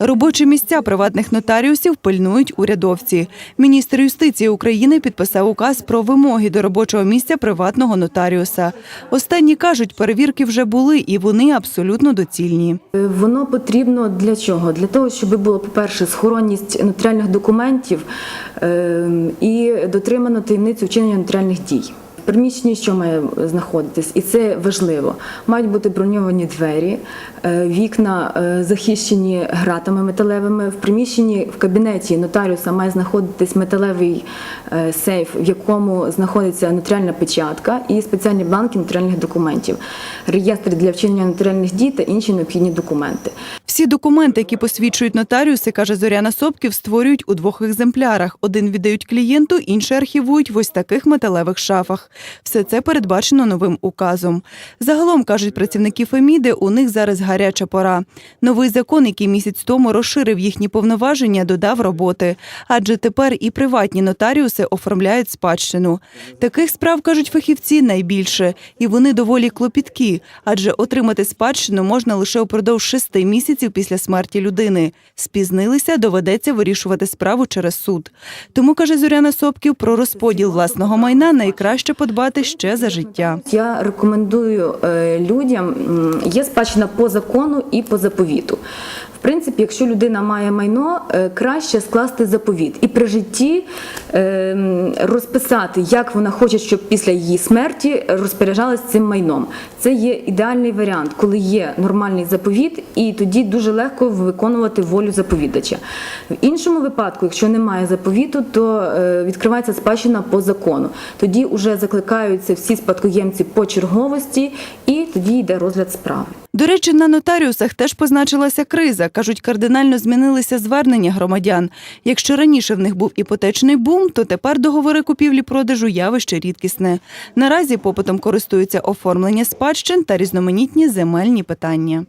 Робочі місця приватних нотаріусів пильнують урядовці. Міністр юстиції України підписав указ про вимоги до робочого місця приватного нотаріуса. Останні кажуть, перевірки вже були і вони абсолютно доцільні. Е, Воно потрібно для чого? Для того, щоб було, по-перше, схоронність нотаріальних документів е, і дотримано таємницю вчинення нотаріальних дій. Приміщенні що має знаходитись, і це важливо. Мають бути броньовані двері, е, вікна е, захищені гратами металевими. В приміщенні в кабінеті нотаріуса має знаходитись металевий е, сейф, в якому знаходиться нотаріальна печатка і спеціальні бланки нотаріальних документів, реєстр для вчинення нотаріальних дій та інші необхідні документи. Всі документи, які посвідчують нотаріуси, каже Зоряна Собків, створюють у двох екземплярах. Один віддають клієнту, інший архівують в ось таких металевих шафах. Все це передбачено новим указом. Загалом, кажуть працівники Феміди, у них зараз гаряча пора. Новий закон, який місяць тому розширив їхні повноваження, додав роботи. Адже тепер і приватні нотаріуси оформляють спадщину. Таких справ, кажуть фахівці, найбільше. І вони доволі клопіткі, адже отримати спадщину можна лише упродовж шести місяців після смерті людини. Спізнилися, доведеться вирішувати справу через суд. Тому, каже Зоряна Сопків про розподіл власного майна найкраще подбати ще за життя. Я рекомендую е, людям, є спадщина по закону і по заповіту. В принципі, якщо людина має майно, е, краще скласти заповіт і при житті е, розписати, як вона хоче, щоб після її смерті розпоряджалась цим майном. Це є ідеальний варіант, коли є нормальний заповіт, і тоді дуже легко виконувати волю заповідача. В іншому випадку, якщо немає заповіту, то е, відкривається спадщина по закону. Тоді вже закликаються всі спадкоємці по черговості, і тоді йде розгляд справи. До речі, на нотаріусах теж позначилася криза. Кажуть, кардинально змінилися звернення громадян. Якщо раніше в них був іпотечний бум, то тепер договори купівлі-продажу явище рідкісне. Наразі попитом користуються оформлення спадщин та різноманітні земельні питання.